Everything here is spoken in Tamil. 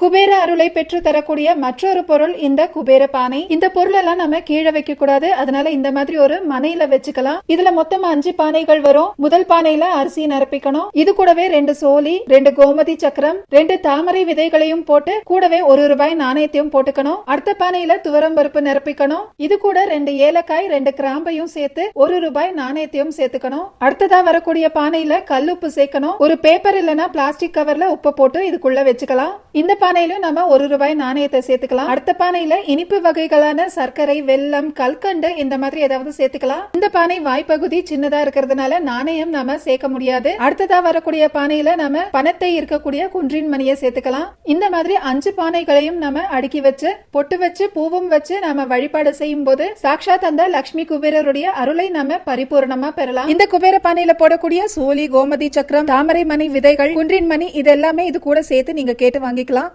குபேர அருளை பெற்று தரக்கூடிய மற்றொரு பொருள் இந்த குபேர பானை. இந்த பொருள் எல்லாம் நம்ம கீழே வைக்க கூடாது அதனால இந்த மாதிரி ஒரு மனையில வச்சுக்கலாம். இதுல மொத்தமா அஞ்சு பானைகள் வரும். முதல் பானையில அரிசி நிரப்பிக்கணும் இது கூடவே ரெண்டு சோலி ரெண்டு கோமதி சக்கரம் ரெண்டு தாமரை விதைகளையும் போட்டு கூடவே ஒரு ரூபாய் நாணயத்தையும் போட்டுக்கணும். அடுத்த பானையில துவரம் பருப்பு நிரப்பிக்கணும் இது கூட ரெண்டு ஏலக்காய் ரெண்டு கிராம்பையும் சேர்த்து ஒரு ரூபாய் நாணயத்தையும் சேர்த்துக்கணும். அடுத்ததா வரக்கூடிய பானையில கல்லுப்பு சேர்க்கணும். ஒரு பேப்பர் இல்லனா பிளாஸ்டிக் கவர்ல உப்பு போட்டு இதுக்குள்ள வச்சுக்கலாம். இந்த பானையிலும் நம்ம ஒரு ரூபாய் நாணயத்தை சேர்த்துக்கலாம். அடுத்த பானையில இனிப்பு வகைகளான சர்க்கரை வெல்லம் கல்கண்டு இந்த மாதிரி ஏதாவது சேர்த்துக்கலாம். இந்த பானை வாய்ப்பகுதி சின்னதா இருக்கிறதுனால நாணயம் நாம சேர்க்க முடியாது. அடுத்ததா வரக்கூடிய பானையில நம்ம பணத்தை இருக்கக்கூடிய குன்றின் மணியை சேர்த்துக்கலாம். இந்த மாதிரி அஞ்சு பானைகளையும் நம்ம அடுக்கி வச்சு பொட்டு வச்சு பூவும் வச்சு நாம வழிபாடு செய்யும் போது சாட்சாத் அந்த லட்சுமி குபேரருடைய அருளை நாம பரிபூர்ணமா பெறலாம். இந்த குபேர பானையில போடக்கூடிய சோலி கோமதி சக்கரம் தாமரை மணி விதைகள் குன்றின் மணி இது எல்லாமே இது கூட சேர்த்து நீங்க கேட்டு வாங்கிக்கலாம்.